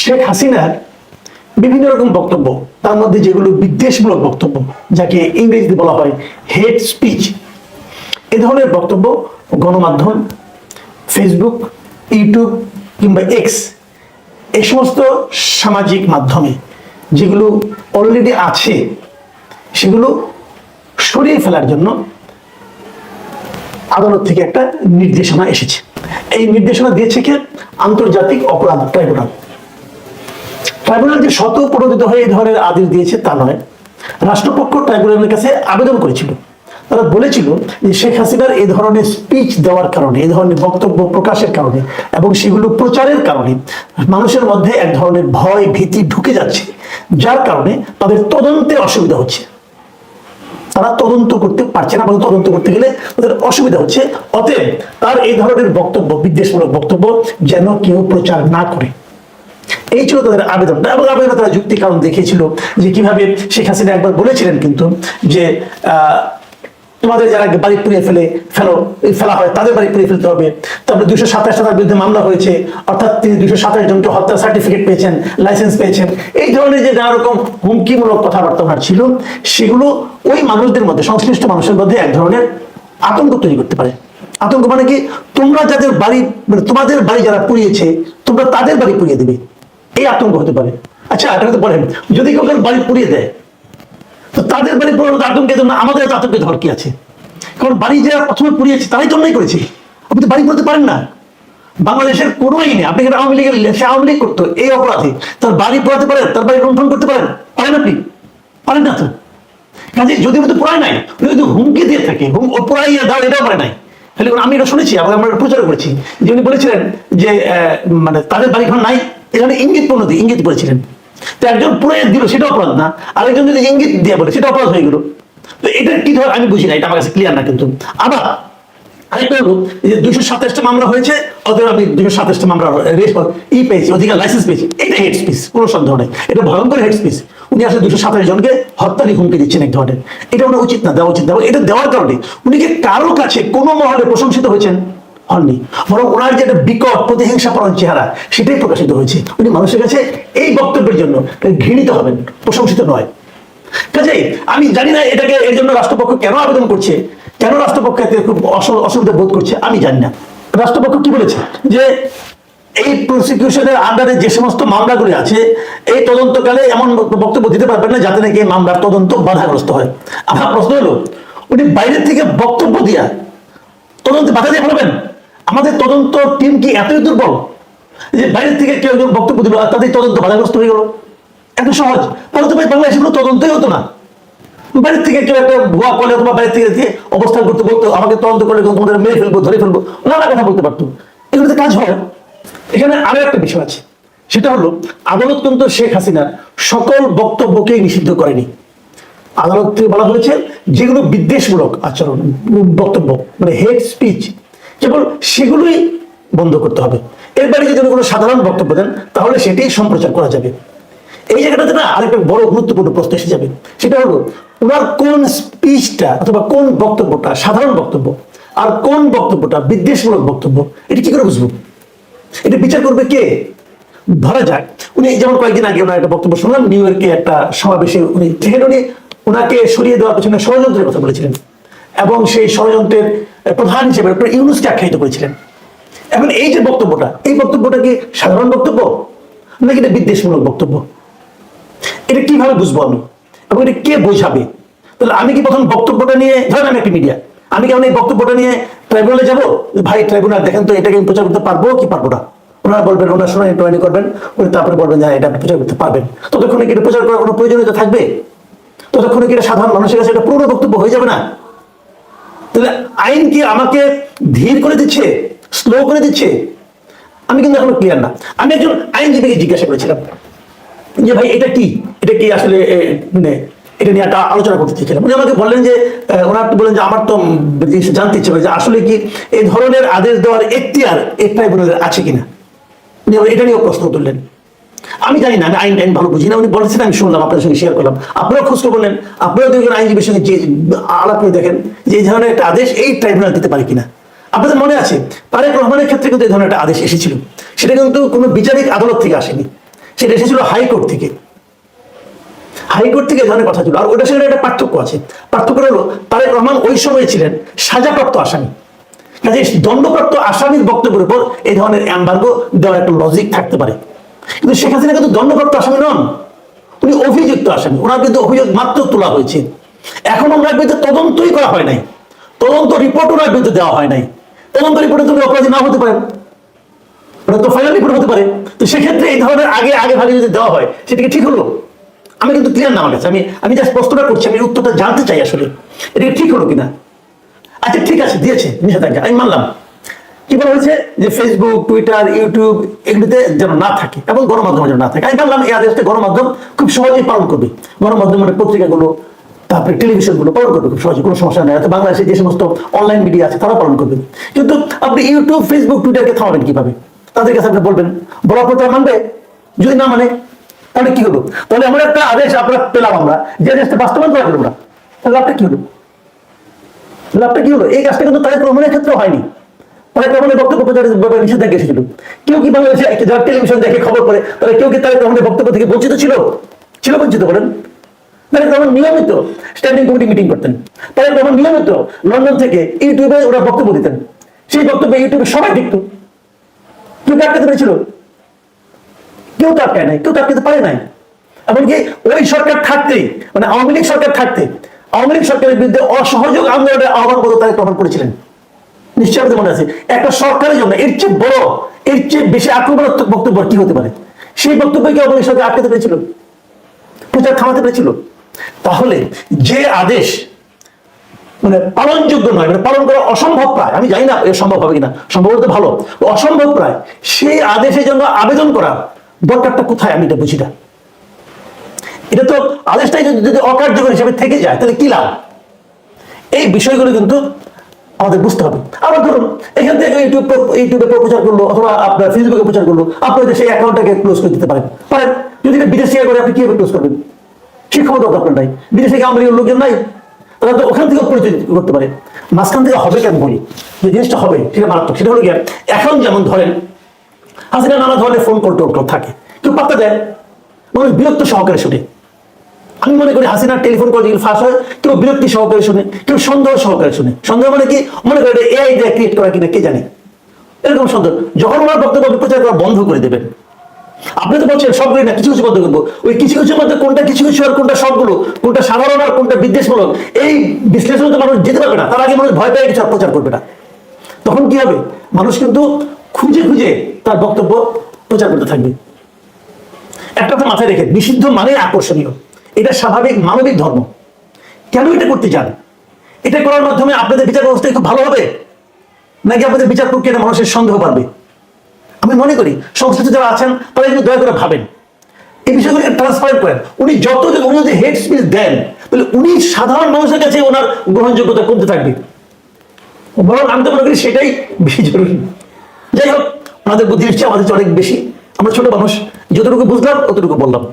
শেখ হাসিনার বিভিন্ন রকম বক্তব্য, তার মধ্যে যেগুলো বিদ্বেষমূলক বক্তব্য, যাকে ইংরেজিতে বলা হয় হেড স্পিচ এ ধরনের বক্তব্য গণমাধ্যম ফেসবুক ইউটিউব কিংবা এক্স এই সমস্ত সামাজিক মাধ্যমে যেগুলো অলরেডি আছে, সেগুলো সরিয়ে ফেলার জন্য আদালত থেকে একটা নির্দেশনা এসেছে। এই নির্দেশনা দিয়েছে কে? আন্তর্জাতিক অপরাধ ট্রাইব্যুনাল। ট্রাইব্যুনাল যে শত প্রণোদিত হয়ে এই ধরনের আদেশ দিয়েছে তা নয়। রাষ্ট্রপক্ষ ট্রাইব্যুনালের কাছে আবেদন করেছিল। তারা বলেছিল যে শেখ হাসিনার এই ধরনের স্পিচ দেওয়ার কারণে এই ধরনের বক্তব্য প্রকাশের কারণে এবং সেগুলো প্রচারের কারণে মানুষের মধ্যে এক ধরনের ভয়, ভীতি ঢুকে যাচ্ছে, যার কারণে তাদের তদন্তে অসুবিধা হচ্ছে। তারা তদন্ত করতে পারছে না বা তদন্ত করতে গেলে তাদের অসুবিধা হচ্ছে। অতএব তার এই ধরনের বক্তব্য, বিদ্বেষমূলক বক্তব্য যেন কেউ প্রচার না করে। এই ছিল তাদের আবেদনটা এবং আবেদনে তারা যুক্তি কারণ দেখিয়েছিল যে কীভাবে শেখ হাসিনা একবার বলেছিলেন কিন্তু যে তোমাদের যারা বাড়ি পুড়িয়ে ফেলে ফেলো ফেলা হয়, তাদের বাড়ি পুড়িয়ে ফেলতে হবে। তারপরে দুশো সাতাশ তার বিরুদ্ধে মামলা হয়েছে, অর্থাৎ তিনি দুশো সাতাশ জনকে হত্যা সার্টিফিকেট পেয়েছেন লাইসেন্স পেয়েছেন। এই ধরনের যে নানা রকম হুমকিমূলক কথাবার্তা ওনার ছিল, সেগুলো ওই মানুষদের মধ্যে, সংশ্লিষ্ট মানুষের মধ্যে এক ধরনের আতঙ্ক তৈরি করতে পারে। আতঙ্ক মানে কি? তোমরা যাদের বাড়ি মানে তোমাদের বাড়ি যারা পুড়িয়েছে, তোমরা তাদের বাড়ি পুড়িয়ে দেবে। এই আতঙ্ক হতে পারে। আচ্ছা তো বলেন, যদি কেউ বাড়ি পুড়িয়ে দেয়, তো তাদের বাড়ি পুরো আতঙ্কের জন্য আমাদের এত আতঙ্কে ধর কি আছে? কারণ বাড়ি যারা প্রথমে পুড়িয়েছে, তারাই তো অন্যায় করেছে। আপনি তো বাড়ি পুড়তে পারেন না। বাংলাদেশের কোনো আইনে আপনি আওয়ামী লীগের সে আওয়ামী লীগ করতো, এই অপরাধে। তার বাড়ি পোড়াতে পারেন তার বাড়ি লুণ্ঠন করতে পারেন। পারেন আপনি? পারেন না তো? কাজে যদি হয়তো পোড়ায় নাই যদি হুমকি দিয়ে থাকে, হুম পোড়াইয়া দাও, এটাও পারে নাই। তাহলে আমি এটা শুনেছি, আমরা প্রচার করেছি। যে উনি বলেছিলেন যে মানে তাদের বাড়ি ঘর নাই এখানে ইঙ্গিত পণ্যতি ইঙ্গিত বলেছিলেন। তো একজন পুরো দিল সেটা অপরাধ না। আরেকজন যদি ইঙ্গিত দিয়ে বলে সেটা অপরাধ হয়ে গেল। তো এটা কি ধর আমি বুঝি না, এটা আমার কাছে ক্লিয়ার না কিন্তু। আবার আরেকটা হলো যে দুশো সাতাশটা মামলা হয়েছে আমি দুশো সাতাশটা মামলা ই পেয়েছি, অধিকার লাইসেন্স পেয়েছি। এটা হেড স্পিচ কোনো সন্দেহ নেই। এটা ভয়ঙ্কর হেড স্পিচ উনি আসলে দুশো সাতাশ জনকে হত্যারই হুমকি দিচ্ছেন এক ধরনের। এটা উচিত না, দেওয়া উচিত এটা দেওয়ার কারণে উনি কি কারও কাছে কোনো মহলে প্রশংসিত হয়েছেন। হননি। বরং ওনার যে একটা বিকট প্রতিহিংসাপরণ চেহারা, সেটাই প্রকাশিত হয়েছে। উনি মানুষের কাছে এই বক্তব্যের জন্য ঘৃণিত হবেন, প্রশংসিত নয়। কাজেই আমি জানি না এটাকে এর জন্য রাষ্ট্রপক্ষ কেন আবেদন করছে, কেন রাষ্ট্রপক্ষ এতে খুব অসুবিধা বোধ করছে, আমি জানি না। রাষ্ট্রপক্ষ কি বলেছে? যে এই প্রসিকিউশনের আন্ডারে যে সমস্ত মামলাগুলি আছে, এই তদন্তকালে এমন বক্তব্য দিতে পারবেন না, যাতে নাকি মামলার তদন্ত বাধাগ্রস্ত হয়। আমার প্রশ্ন হলো, উনি বাইরে থেকে বক্তব্য দিয়া তদন্তে বাধা দিয়ে বলবেন আমাদের তদন্ত টিম কি এতই দুর্বল যে বাইরের থেকে কেউ বক্তব্য দিল তাদের তদন্ত বাধাগ্রস্ত হয়ে গেল? এত সহজ। তাহলে তো বাংলাদেশে কোনো তদন্তই হতো না। বাইরের থেকে কেউ একটা ভুয়া কলে অথবা বাইরে থেকে দিয়ে অবস্থান করতে বলতো, আমাকে তদন্ত করলে তোমাদের মেরে ফেলব, ধরে ফেলব, নানা কথা বলতে পারতো। এগুলোতে কাজ হয়। এখানে আরও একটা বিষয় আছে। সেটা হলো, আদালত কিন্তু শেখ হাসিনার সকল বক্তব্যকেই নিষিদ্ধ করেনি। আদালত থেকে বলা হয়েছে, যেগুলো বিদ্বেষমূলক আচরণ, বক্তব্য মানে হেড স্পিচ কেবল সেগুলোই বন্ধ করতে হবে। এর বাইরে যদি কোনো সাধারণ বক্তব্য দেন, তাহলে সেটাই সম্প্রচার করা যাবে। এই জায়গাটাতে না আরেকটা বড় গুরুত্বপূর্ণ প্রশ্ন এসে যাবে। সেটা হলো, ওনার কোন স্পিচটা অথবা কোন বক্তব্যটা সাধারণ বক্তব্য আর কোন বক্তব্যটা বিদ্বেষমূলক বক্তব্য, এটা কি করে বুঝব? এটা বিচার করবে কে? ধরা যাক, উনি যেমন কয়েকদিন আগে ওনার একটা বক্তব্য শুনলাম নিউ ইয়র্কে একটা সমাবেশে উনি, যেখানে উনি ওনাকে সরিয়ে দেওয়ার পেছনে ষড়যন্ত্রের কথা বলেছিলেন। এবং সেই ষড়যন্ত্রের প্রধান হিসেবে ডক্টর ইউনুসকে আখ্যায়িত করেছিলেন। এখন এই যে বক্তব্যটা এই বক্তব্যটা কি সাধারণ বক্তব্য? নাকি এটা বিদ্বেষমূলক বক্তব্য? এটা কীভাবে বুঝব আমি? এবং এটা কে বোঝাবে? তাহলে আমি কি প্রথম বক্তব্যটা নিয়ে ধরেন আমি একটা মিডিয়া আমি কেমন এই বক্তব্যটা নিয়ে ট্রাইব্যুনালে যাব? ভাই ট্রাইব্যুনাল দেখেন তো এটাকে আমি প্রচার করতে পারব কি পারব না? ওনারা বলবেন ওনার শুনে টোয়ানি করবেন। উনি তারপরে বলবেন যে হ্যাঁ, এটা প্রচার করতে পারবেন। ততক্ষণে কি এটা প্রচার করার কোনো প্রয়োজনীয়তা থাকবে? ততক্ষণে কি এটা সাধারণ মানুষের কাছে এটা পুরো বক্তব্য হয়ে যাবে না? তাহলে আইন কি আমাকে ধীর করে দিচ্ছে? স্লো করে দিচ্ছে? আমি কিন্তু এখনও ক্লিয়ার না। আমি একজন আইনজীবীকে জিজ্ঞাসা করেছিলাম যে, ভাই, এটা কি? এটা কি আসলে এটা নিয়ে একটা আলোচনা করতে চেয়েছিলাম। উনি আমাকে বললেন যে ওনার তো বললেন যে, আমার তো জানতে ইচ্ছে যে, আসলে কি এই ধরনের আদেশ দেওয়ার এখতিয়ার এই আছে কিনা? উনি এটা নিয়েও প্রশ্ন তুললেন। আমি জানি না, আমি আইন টাইন ভালো বুঝি না, উনি বলেছেন, আমি শুনলাম, আপনার সঙ্গে শেয়ার করলাম। আপনারাও খোঁজ বললেন আপনারাও দেখবেন আইনজীবীর সঙ্গে যে আলাপ করে দেখেন যে এই ধরনের একটা আদেশ এই ট্রাইব্যুনাল দিতে পারে কিনা। আপনাদের মনে আছে, তারেক রহমানের ক্ষেত্রে কিন্তু এই ধরনের একটা আদেশ এসেছিল। সেটা কিন্তু কোনো বিচারিক আদালত থেকে আসেনি। সেটা এসেছিল হাইকোর্ট থেকে। হাইকোর্ট থেকে ধরনের কথা ছিল। আর ওটা সেখানে একটা পার্থক্য আছে। পার্থক্য হলো, তারেক রহমান ওই সময় ছিলেন সাজাপ্রাপ্ত আসামি। কাজে দণ্ডপ্রাপ্ত আসামির বক্তব্যের উপর এই ধরনের অ্যাম্বার্গো দেওয়ার একটা লজিক থাকতে পারে। কিন্তু শেখ হাসিনা কিন্তু দণ্ডপ্রাপ্ত আসামি নন। উনি অভিযুক্ত আসামি। ওনার কিন্তু অভিযোগ মাত্র তোলা হয়েছে। এখন ওনার বিরুদ্ধে তদন্তই করা হয় নাই। তদন্ত রিপোর্ট ওনার বিরুদ্ধে দেওয়া হয় নাই। তদন্ত রিপোর্টে তুমি অপরাধী না হতে পারেন। ওটা তো ফাইনাল রিপোর্ট হতে পারে। তো সেক্ষেত্রে এই ধরনের আগে আগে ভাগে যদি দেওয়া হয়, সেটা কি ঠিক হলো? আমি কিন্তু ক্লিয়ার না আমার আমি আমি জাস্ট প্রশ্নটা করছি, আমি উত্তরটা জানতে চাই আসলে। এটা ঠিক হলো কিনা? আচ্ছা ঠিক আছে, দিয়েছে, নিষেধাজ্ঞা। আমি মানলাম। কি বলা হয়েছে? যে ফেসবুক টুইটার ইউটিউব এগুলিতে যেন না থাকে এবং গণমাধ্যমে যেন না থাকে। আমি মানলাম এই আদেশটা গণমাধ্যম খুব সহজেই পালন করবে। গণমাধ্যম মানে পত্রিকাগুলো, তারপরে টেলিভিশনগুলো পালন করবে খুব সহজে কোনো সমস্যা নেই। বাংলাদেশে যে সমস্ত অনলাইন মিডিয়া আছে তারা পালন করবে। কিন্তু আপনি ইউটিউব ফেসবুক টুইটারকে থামাবেন কীভাবে? তাদের কাছে আপনি বলবেন, বলার পর তারা মানবে? যদি না মানে তাহলে কি হলো? তাহলে এমন একটা আদেশ আমরা পেলাম আমরা, যে আদেশটা বাস্তবায়ন করা গেল না তাহলে লাভটা কি হলো? লাভটা কি হলো? এই কাজটা কিন্তু তাদের রহমানের ক্ষেত্রে হয়নি। বক্তব্য নিষেধাজ্ঞা এসেছিল। কেউ কি বাংলাদেশে যারা টেলিভিশন দেখে খবর করে তারা কেউ কি বক্তব্য থেকে বঞ্চিত ছিল? ছিল বঞ্চিত নিয়মিত স্ট্যান্ডিং কমিটি মিটিং করতেন। নিয়মিত লন্ডন থেকে ইউটিউবে ওরা বক্তব্য দিতেন। সেই বক্তব্যে ইউটিউবে সবাই দেখতো। কেউ আটকাতে পেরেছিল কেউ তো আটকায় নাই, কেউ তো আটকাতে পারে নাই। এমনকি ওই সরকার থাকতেই মানে আওয়ামী লীগ সরকার থাকতে আওয়ামী লীগ সরকারের বিরুদ্ধে অসহযোগ আন্দোলনের আহ্বান করতে তারা গ্রহণ করেছিলেন। আমাদের মনে আছে। একটা সরকারের জন্য এর চেয়ে বড়, এর চেয়ে বেশি আক্রমণাত্মক বক্তব্য কি হতে পারে? সেই বক্তব্যকে আওয়ামী লীগ সরকার আটকাতে পেরেছিল প্রচার থামাতে পেরেছিল। তাহলে যে আদেশ মানে পালনযোগ্য নয় মানে পালন করা অসম্ভব প্রায়, আমি জানি না এ সম্ভব হবে কিনা সম্ভব হলে তো ভালো অসম্ভব প্রায়, সেই আদেশের জন্য আবেদন করা দরকারটা কোথায় আমি এটা বুঝি না। এটা তো আদেশটাই যদি অকার্যকর হিসেবে থেকে যায়, তাহলে কি লাভ? এই বিষয়গুলো কিন্তু আমাদের বুঝতে হবে। আবার ধরুন, এখান থেকে ইউটিউব ইউটিউবে প্রচার করল অথবা আপনার ফেসবুকে প্রচার করল, আপনার সেই অ্যাকাউন্টটাকে ক্লোজ করে দিতে পারেন। পারেন। যদি বিদেশে করে আপনি কীভাবে ক্লোজ করবেন? সে ক্ষমতা তো আপনার নাই বিদেশে আমাদের লোকজন নাই? তারা তো ওখান থেকে পরিচয় করতে পারে। মাঝখান থেকে হবে কেন বলি? যে জিনিসটা হবে, সেটা মারাত্মক। সেটা হলো গিয়ে, এখন যেমন ধরেন, হাসিনা নানা ধরনের ফোন কল টোল থাকে। কেউ পাত্তা দেয়। মানুষ বিরক্ত সহকারে শুনে। আমি মনে করি হাসিনার টেলিফোন কল যেগুলো ফাঁস হয়, কেউ বিরক্তি সহকারে শুনে, কেউ সন্দেহ সহকারে শুনে। সন্দেহ মানে কি? মনে করে এআই দিয়ে ক্রিয়েট করা কিনা, কে জানে? এরকম সন্দেহ। যখন ওনার বক্তব্য আপনি প্রচার করা বন্ধ করে দেবেন। আপনি তো বলছেন সবগুলি না, কিছু কিছু বন্ধ করব। ওই কিছু কিছু মধ্যে কোনটা কিছু কিছু আর কোনটা সবগুলো, কোনটা সাধারণ আর কোনটা বিদ্বেষমূলক, এই বিশ্লেষণে তো মানুষ যেতে পারবে না। তার আগে মানুষ ভয় পেয়ে কিছু আর প্রচার করবে না। তখন কি হবে? মানুষ কিন্তু খুঁজে খুঁজে তার বক্তব্য প্রচার করতে থাকবে। একটা তো মাথায় রেখে, নিষিদ্ধ মানে আকর্ষণীয়। এটা স্বাভাবিক মানবিক ধর্ম। কেন এটা করতে চান এটা করার মাধ্যমে আপনাদের বিচার ব্যবস্থা খুব ভালো হবে? নাকি আপনাদের বিচার প্রক্রিয়াটা মানুষের সন্দেহ বাড়বে? আমি মনে করি সংশ্লিষ্ট যারা আছেন, তারা কিন্তু দয়া করে ভাবেন। এই বিষয়গুলো ট্রান্সপারেন্ট করেন। উনি যত উনি যদি হেড স্পিচ দেন, তাহলে উনি সাধারণ মানুষের কাছে ওনার গ্রহণযোগ্যতা কমতে থাকবে। বরং আমি তো মনে করি সেটাই বেশি জরুরি। যাই হোক আমাদের বুদ্ধি হচ্ছে আমাদের অনেক বেশি। আমরা ছোট মানুষ, যতটুকু বুঝলাম, ততটুকু বললাম।